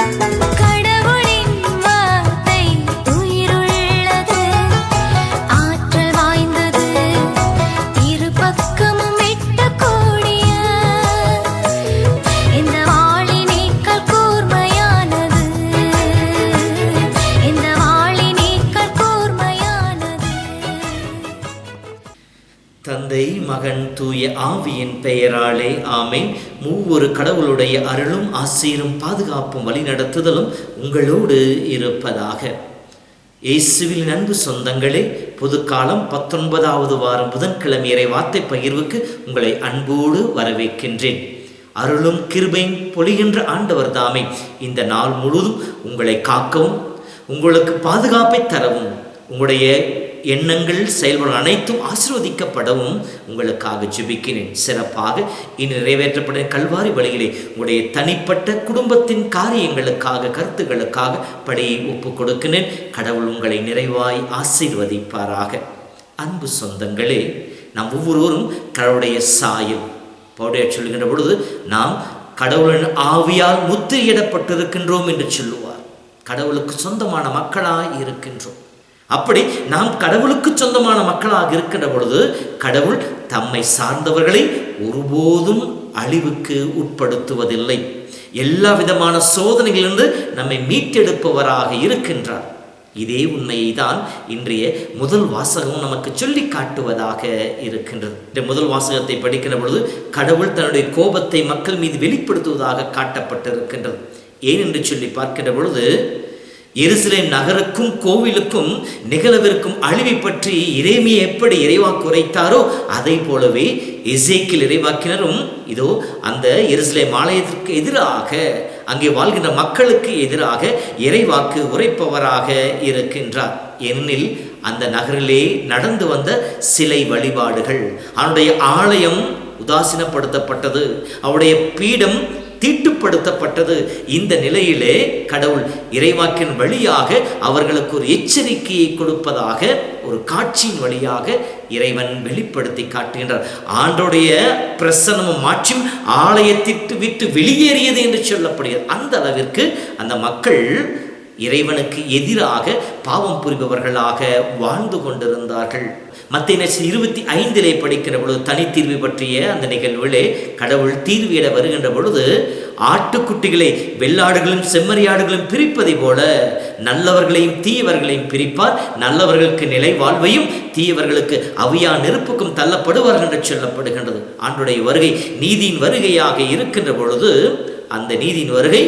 கடவுளின் தந்தை மகன் தூய ஆவியின் பெயராலே ஆமேன். மூவொரு கடவுளுடைய அருளும் ஆசீரும் பாதுகாப்பும் வழிநடத்துதலும் உங்களோடு இருப்பதாக. இயேசுவில் அன்பு சொந்தங்களே பொதுக்காலம் பத்தொன்பதாவது வாரம் புதன்கிழமை இறை வார்த்தை பகிர்வுக்கு உங்களை அன்போடு வரவேற்கின்றேன். அருளும் கிருபையும் பொழிகின்ற ஆண்டவர் தாமே. இந்த நாள் முழுவதும் உங்களை காக்கவும் உங்களுக்கு பாதுகாப்பை தரவும் உங்களுடைய எண்ணங்கள் செயல்படும் அனைத்தும் ஆசிர்வதிக்கப்படவும் உங்களுக்காக ஜெபிக்கிறேன். சிறப்பாக இனி நிறைவேற்றப்படும் கல்வாரி வழியிலே உங்களுடைய தனிப்பட்ட குடும்பத்தின் காரியங்களுக்காக கருத்துக்களுக்காக படியை ஒப்பு கொடுக்கிறேன். கடவுள் உங்களை நிறைவாய் ஆசீர்வதிப்பாராக. அன்பு சொந்தங்களே நாம் ஒவ்வொருவரும் கடவுளுடைய சாயம் பவுடையர் சொல்கின்ற பொழுது நாம் கடவுளின் ஆவியால் முத்திரையிடப்பட்டிருக்கின்றோம் என்று சொல்லுவார். கடவுளுக்கு சொந்தமான மக்களாய் இருக்கின்றோம். அப்படி நாம் கடவுளுக்கு சொந்தமான மக்களாக இருக்கின்ற பொழுது கடவுள் தம்மை சார்ந்தவர்களை ஒருபோதும் அழிவுக்கு உட்படுத்துவதில்லை. எல்லா விதமான சோதனைகளிலிருந்து நம்மை மீட்டெடுப்பவராக இருக்கின்றார். இதே உண்மையை தான் இன்றைய முதல் வாசகம் நமக்கு சொல்லி காட்டுவதாக இருக்கின்றது. இந்த முதல் வாசகத்தை படிக்கிற பொழுது கடவுள் தன்னுடைய கோபத்தை மக்கள் மீது வெளிப்படுத்துவதாக காட்டப்பட்டிருக்கின்றது. ஏன் என்று சொல்லி பார்க்கின்ற பொழுது எருசலேம் நகருக்கும் கோவிலுக்கும் நிகழவிருக்கும் அழிவை பற்றி இறைமையை எப்படி இறைவாக்கு உரைத்தாரோ அதை போலவே இசைக்கில் இறைவாக்கினரும் இதோ அந்த எருசலேம் ஆலயத்திற்கு எதிராக அங்கே வாழ்கின்ற மக்களுக்கு எதிராக இறைவாக்கு உரைப்பவராக இருக்கின்றார். ஏனெனில் அந்த நகரிலே நடந்து வந்த சிலை வழிபாடுகள் அவனுடைய ஆலயம் உதாசீனப்படுத்தப்பட்டது. அவருடைய பீடம் தீட்டுப்படுத்தப்பட்டது. இந்த நிலையிலே கடவுள் இறைவாக்கின் வழியாக அவர்களுக்கு ஒரு எச்சரிக்கையை கொடுப்பதாக ஒரு காட்சியின் வழியாக இறைவன் வெளிப்படுத்தி காட்டுகின்றார். ஆண்டோடைய பிரசனமும் மாற்றும் ஆலயத்திட்டு விட்டு வெளியேறியது என்று சொல்லப்படுகிறது. அந்த அளவிற்கு அந்த மக்கள் இறைவனுக்கு எதிராக பாவம் புரிபவர்களாக வாழ்ந்து கொண்டிருந்தார்கள். மத்திய இருபத்தி ஐந்திலே படிக்கிற பொழுது தனித்தீர்வு பற்றிய அந்த நிகழ்விலே கடவுள் தீர்வியிட வருகின்ற பொழுது ஆட்டுக்குட்டிகளை வெள்ளாடுகளும் செம்மறியாடுகளும் பிரிப்பதை போல நல்லவர்களையும் தீயவர்களையும் பிரிப்பார். நல்லவர்களுக்கு நிலை வாழ்வையும் தீயவர்களுக்கு அவியா நெருப்புக்கும் தள்ளப்படுவார்கள் என்று சொல்லப்படுகின்றது. ஆண்டுடைய வருகை நீதியின் வருகையாக இருக்கின்ற பொழுது அந்த நீதியின் வருகை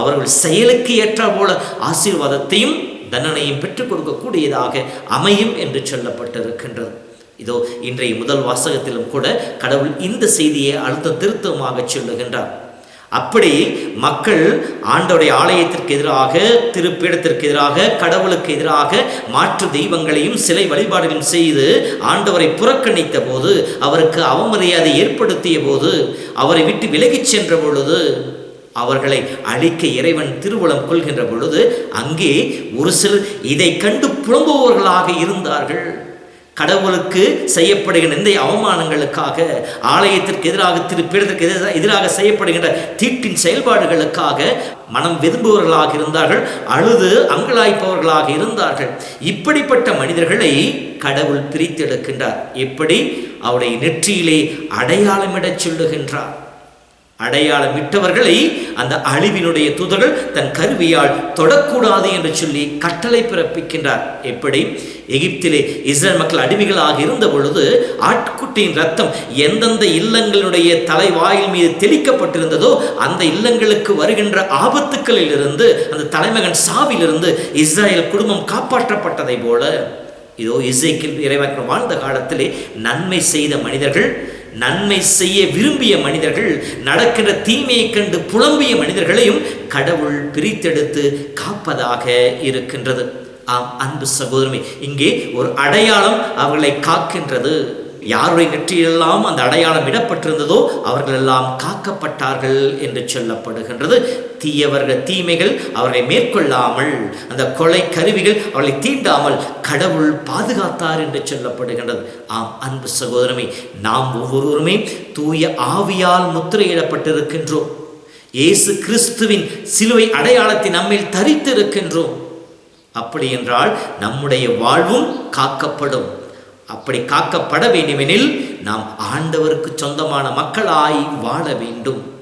அவர்கள் செயலுக்கு ஏற்ற போல ஆசீர்வாதத்தையும் தண்டனையும் பெற்றுக் கொடுக்கக்கூடியதாக அமையும் என்று சொல்லப்பட்டிருக்கின்றது. இதோ இன்றைய முதல் வாசகத்திலும் கூட கடவுள் இந்த செய்தியை அழுத்த திருத்தமாக சொல்லுகின்றார். அப்படி மக்கள் ஆண்டோடைய ஆலயத்திற்கு எதிராக திருப்பீடத்திற்கு எதிராக கடவுளுக்கு எதிராக மாற்று தெய்வங்களையும் சிலை வழிபாடுகளையும் செய்து ஆண்டவரை புறக்கணித்த போது அவருக்கு அவமரியாதை ஏற்படுத்திய போது அவரை விட்டு விலகிச் சென்ற பொழுது அவர்களை அழிக்க இறைவன் திருவுளம் கொள்கின்ற பொழுது அங்கே ஒரு சிலர் இதை கண்டு புலம்புபவர்களாக இருந்தார்கள். கடவுளுக்கு செய்யப்படுகின்ற இந்த அவமானங்களுக்காக ஆலயத்திற்கு எதிராக திருப்பீடத்திற்கு எதிராக எதிராக செய்யப்படுகின்ற தீட்டின் செயல்பாடுகளுக்காக மனம் விரும்புபவர்களாக இருந்தார்கள் அழுது அங்கலாய்ப்பவர்களாக இருந்தார்கள். இப்படிப்பட்ட மனிதர்களை கடவுள் பிரித்தெடுக்கின்றார். எப்படி? அவருடைய நெற்றியிலே அடையாளமிடச் சொல்லுகின்றார். அடையாளமிட்டவர்களை அந்த அழிவினுடைய தூதர்கள் தன் கருவியால் தொடக்கூடாது என்று சொல்லி கட்டளை பிறப்பிக்கின்றார். எப்படி? எகிப்திலே இஸ்ரேல் மக்கள் அடிமைகளாக இருந்த பொழுது ஆட்குட்டியின் ரத்தம் எந்தெந்த இல்லங்களுடைய தலைவாயில் மீது தெளிக்கப்பட்டிருந்ததோ அந்த இல்லங்களுக்கு வருகின்ற ஆபத்துக்களில் இருந்து அந்த தலைமகன் சாவிலிருந்து இஸ்ரேல் குடும்பம் காப்பாற்றப்பட்டதை போல இதோ இசைக்கில் இறைவாக்கில் வாழ்ந்த காலத்திலே நன்மை செய்த மனிதர்கள் நன்மை செய்ய விரும்பிய மனிதர்கள் நடக்கின்ற தீமையை கண்டு புலம்பிய மனிதர்களையும் கடவுள் பிரித்தெடுத்து காப்பதாக இருக்கின்றது. ஆம் அன்பு சகோதரமே இங்கே ஒரு அடையாளம் அவர்களை காக்கின்றது. யாருடைய நெற்றியெல்லாம் அந்த அடையாளம் இடப்பட்டிருந்ததோ அவர்கள் எல்லாம் காக்கப்பட்டார்கள் என்று சொல்லப்படுகின்றது. தீயவர்கள் தீமைகள் அவர்களை மேற்கொள்ளாமல் அந்த கொலை கருவிகள் அவர்களை தீண்டாமல் கடவுள் பாதுகாத்தார் என்று சொல்லப்படுகின்றது. ஆம் அன்பு சகோதரமே நாம் ஒவ்வொருவருமே தூய ஆவியால் முத்திரையிடப்பட்டிருக்கின்றோம். இயேசு கிறிஸ்துவின் சிலுவை அடையாளத்தை நம்மில் தரித்திருக்கின்றோம். அப்படி என்றால் நம்முடைய வாழ்வும் காக்கப்படும். அப்படி காக்கப்பட வேண்டுமெனில் நாம் ஆண்டவருக்கு சொந்தமான மக்களாய் வாழ வேண்டும்.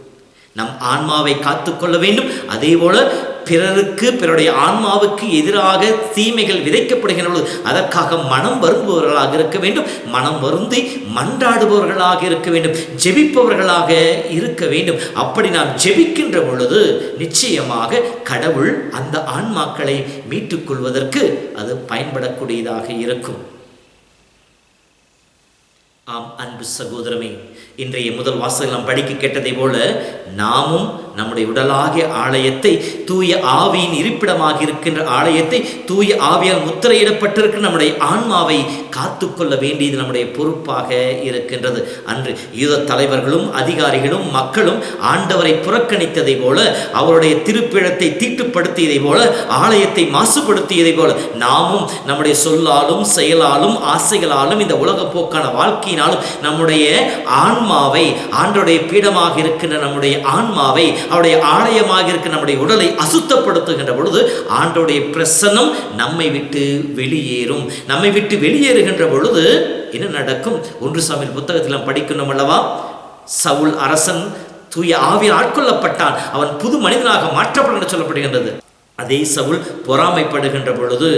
நம் ஆன்மாவை காத்துக்கொள்ள வேண்டும். அதே போல பிறருக்கு பிறருடைய ஆன்மாவுக்கு எதிராக தீமைகள் விதைக்கப்படுகின்ற அதற்காக மனம் வரும்பவர்களாக இருக்க வேண்டும். மனம் வருந்தி மன்றாடுபவர்களாக இருக்க வேண்டும். ஜெபிப்பவர்களாக இருக்க வேண்டும். அப்படி நாம் ஜெபிக்கின்ற பொழுது நிச்சயமாக கடவுள் அந்த ஆன்மாக்களை மீட்டுக் கொள்வதற்கு அது பயன்படக்கூடியதாக இருக்கும். ஆம் அன்பு சகோதரமே இன்றைய முதல் வாசகம் நாம் படிக்க கேட்டதை போல நாமும் நம்முடைய உடலாகிய ஆலயத்தை தூய ஆவியின் இருப்பிடமாக இருக்கின்ற ஆலயத்தை தூய ஆவியால் முத்திரையிடப்பட்டிருக்கிற நம்முடைய ஆன்மாவை காத்துக்கொள்ள வேண்டியது நம்முடைய பொறுப்பாக இருக்கின்றது. அன்று யூத தலைவர்களும் அதிகாரிகளும் மக்களும் ஆண்டவரை புறக்கணித்ததை போல அவருடைய திருப்பிழத்தை தீட்டுப்படுத்தியதை போல ஆலயத்தை மாசுபடுத்தியதை போல நாமும் நம்முடைய சொல்லாலும் செயலாலும் ஆசைகளாலும் இந்த உலக போக்கான வாழ்க்கையினாலும் நம்முடைய ஆன்மாவை ஆண்டோடைய பீடமாக இருக்கின்ற நம்முடைய ஆன்மாவை அவருடைய ஆலயமாக இருக்க நம்முடைய உடலை அசுத்தப்படுத்துகின்ற பொழுது ஆண்டோடைய பிரசன்னம் நம்மை விட்டு வெளியேறும். நம்மை விட்டு வெளியேறுகின்ற பொழுது என்ன நடக்கும்? ஒன்று சாமியில் புத்தகத்தில் படிக்கணும் அல்லவா? சவுல் அரசன் தூய ஆவியில் ஆட்கொள்ளப்பட்டான். அவன் புது மனிதனாக மாற்றப்படும் என்று சொல்லப்படுகின்றது. அதே சவுல் பொறாமைப்படுகின்ற பொழுது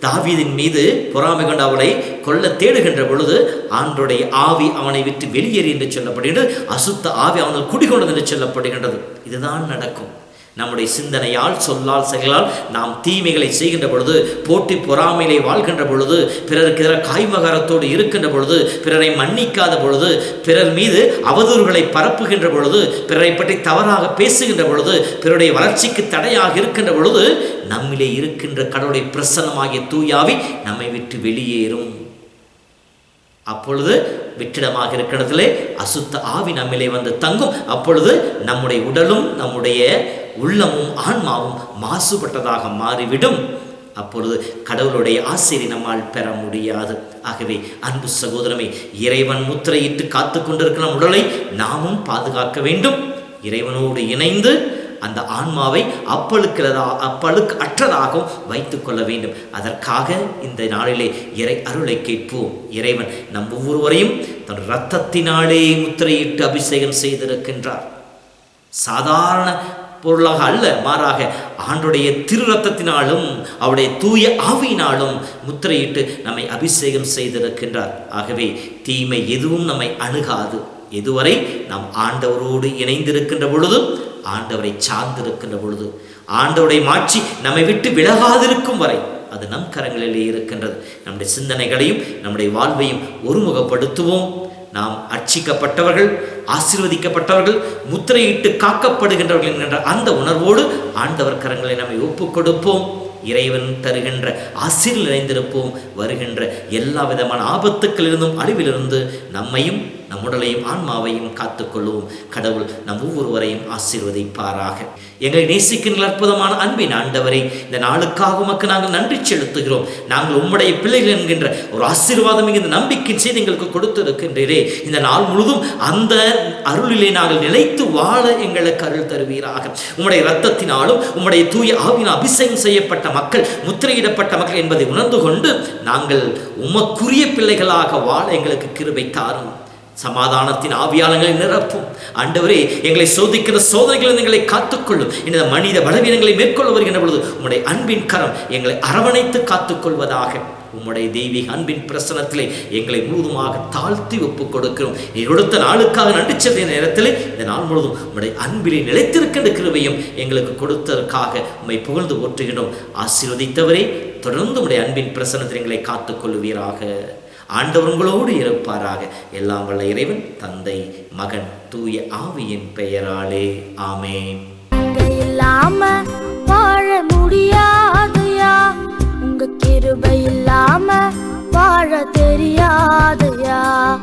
தாவீதின் மீது பொறாமை கொண்டு அவளை கொல்ல தேடுகின்ற பொழுது ஆண்டுடைய ஆவி அவனை விட்டு வெளியேறி என்று சொல்லப்படுகின்றது. அசுத்த ஆவி அவனால் குடிகொண்டது என்று சொல்லப்படுகின்றது. இதுதான் நடக்கும். நம்முடைய சிந்தனையால் சொல்லால் செயலால் நாம் தீமைகளை செய்கின்ற பொழுது போட்டி பொறாமையிலே வாழ்கின்ற பொழுது பிறருக்கு எதிராக காய்மகாரத்தோடு இருக்கின்ற பொழுது பிறரை மன்னிக்காத பொழுது பிறர் மீது அவதூறுகளை பரப்புகின்ற பொழுது பிறரை பற்றி தவறாக பேசுகின்ற பொழுது பிறருடைய வளர்ச்சிக்கு தடையாக இருக்கின்ற பொழுது நம்மிலே இருக்கின்ற கடவுளுடைய பிரசன்னமாகிய தூயாவி நம்மை விட்டு வெளியேறும். அப்பொழுது வெற்றிடமாக இருக்கிறதிலே அசுத்த ஆவி நம்மிலே வந்து தங்கும். அப்பொழுது நம்முடைய உடலும் நம்முடைய உள்ளமும் ஆன்மாவும் மாசுபட்டதாக மாறிவிடும். அப்பொழுது கடவுளுடைய ஆசிரி நம்மால் பெற முடியாது. ஆகவே அன்பு சகோதரமே இறைவன் முத்திரையிட்டு காத்து கொண்டிருக்கிற உடலை நாமும் பாதுகாக்க வேண்டும். இறைவனோடு இணைந்து அந்த ஆன்மாவை அப்பழுக்கிறதா அப்பழுக்கு அற்றதாகவும் வைத்துக் கொள்ள வேண்டும். அதற்காக இந்த நாளிலே இறை அருளை கேட்போம். இறைவன் நம் ஒவ்வொருவரையும் தன் இரத்தத்தினாலே முத்திரையிட்டு அபிஷேகம் செய்திருக்கின்றார். சாதாரண பொருளாக அல்ல மாறாக ஆண்டுடைய திரு ரத்தத்தினாலும் அவருடைய தூய ஆவியினாலும் முத்திரையிட்டு நம்மை அபிஷேகம் செய்திருக்கின்றார். ஆகவே தீமை எதுவும் நம்மை அணுகாது. எதுவரை நாம் ஆண்டவரோடு இணைந்திருக்கின்ற பொழுது ஆண்டவரை சார்ந்திருக்கின்ற பொழுது ஆண்டவருடைய மாட்சி நம்மை விட்டு விலகாதிருக்கும் வரை அது நம் கரங்களிலே இருக்கின்றது. நம்முடைய சிந்தனைகளையும் நம்முடைய வாழ்வையும் ஒருமுகப்படுத்துவோம். நாம் அர்ச்சிக்கப்பட்டவர்கள் ஆசீர்வதிக்கப்பட்டவர்கள் முத்திரையிட்டு காக்கப்படுகின்றவர்கள் என்கின்ற அந்த உணர்வோடு ஆண்டவர் கரங்களை நம்மை ஒப்புக் கொடுப்போம் இறைவன் தருகின்ற ஆசிரியர் நிறைந்திருப்போம். வருகின்ற எல்லா விதமான ஆபத்துக்களிலிருந்தும் அழிவிலிருந்து நம்மையும் நம் உடலையும் ஆன்மாவையும் காத்துக்கொள்வோம் கடவுள் நம் ஒவ்வொருவரையும் ஆசீர்வதிப்பாராக. எங்களை நேசிக்கின்ற அற்புதமான அன்பின் ஆண்டவரை இந்த நாளுக்காக உமக்கு நாங்கள் நன்றி செலுத்துகிறோம். நாங்கள் உம்முடைய பிள்ளைகள் என்கின்ற ஒரு ஆசீர்வாதம் இந்த நம்பிக்கை செய்து எங்களுக்கு கொடுத்திருக்கின்றீரே. இந்த நாள் முழுதும் அந்த அருளிலே நாங்கள் நிலைத்து வாழ எங்களுக்கு அருள் தருவீராக. உம்முடைய ரத்தத்தினாலும் உம்முடைய தூய ஆவின் அபிஷேகம் செய்யப்பட்ட மக்கள் முத்திரையிடப்பட்ட மக்கள் என்பதை உணர்ந்து கொண்டு நாங்கள் உமக்குரிய பிள்ளைகளாக வாழ எங்களுக்கு கிருபை தாரும். சமாதானத்தின் ஆவியாளங்களை நிரப்பும். ஆண்டவரே எங்களை சோதிக்கிற சோதனைகளில் எங்களை காத்துக்கொள்ளும். இந்த மனித பலவீனங்களை மேற்கொள்ள வருகின்ற பொழுது உம்முடைய அன்பின் கரம் எங்களை அரவணைத்து காத்துக்கொள்வதாக. உம்முடைய தெய்வீக அன்பின் பிரசனத்திலே எங்களை முழுவதுமாக தாழ்த்தி ஒப்புக் கொடுக்கிறோம். கொடுத்த நாளுக்காக நன்றி செலுத்திய நேரத்திலே இந்த நாள் முழுவதும் உம்முடைய அன்பிலே நிலைத்திருக்கின்ற கிருவையும் எங்களுக்கு கொடுத்ததற்காக உம்மை புகழ்ந்து போற்றுகிறோம் ஆசீர்வதித்தவரே தொடர்ந்து உடைய அன்பின் பிரசனத்தில் எங்களை காத்துக்கொள்வீராக ஆண்டவர் உங்களோடு இருப்பாராக. எல்லாம் வல்ல இறைவன் தந்தை மகன் தூய ஆவியின் பெயராலே. ஆமேன். நீங்க இல்லாம வாழ முடியாதுயா. உங்க கிருபை இல்லாம வாழ தெரியாதையா.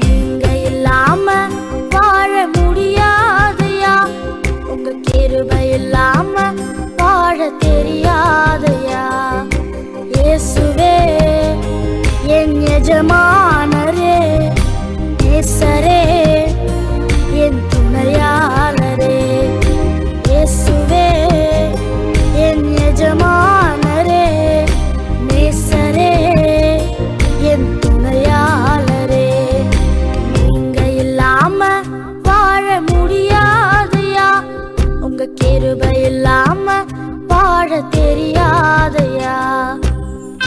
நீங்க இல்லாம வாழ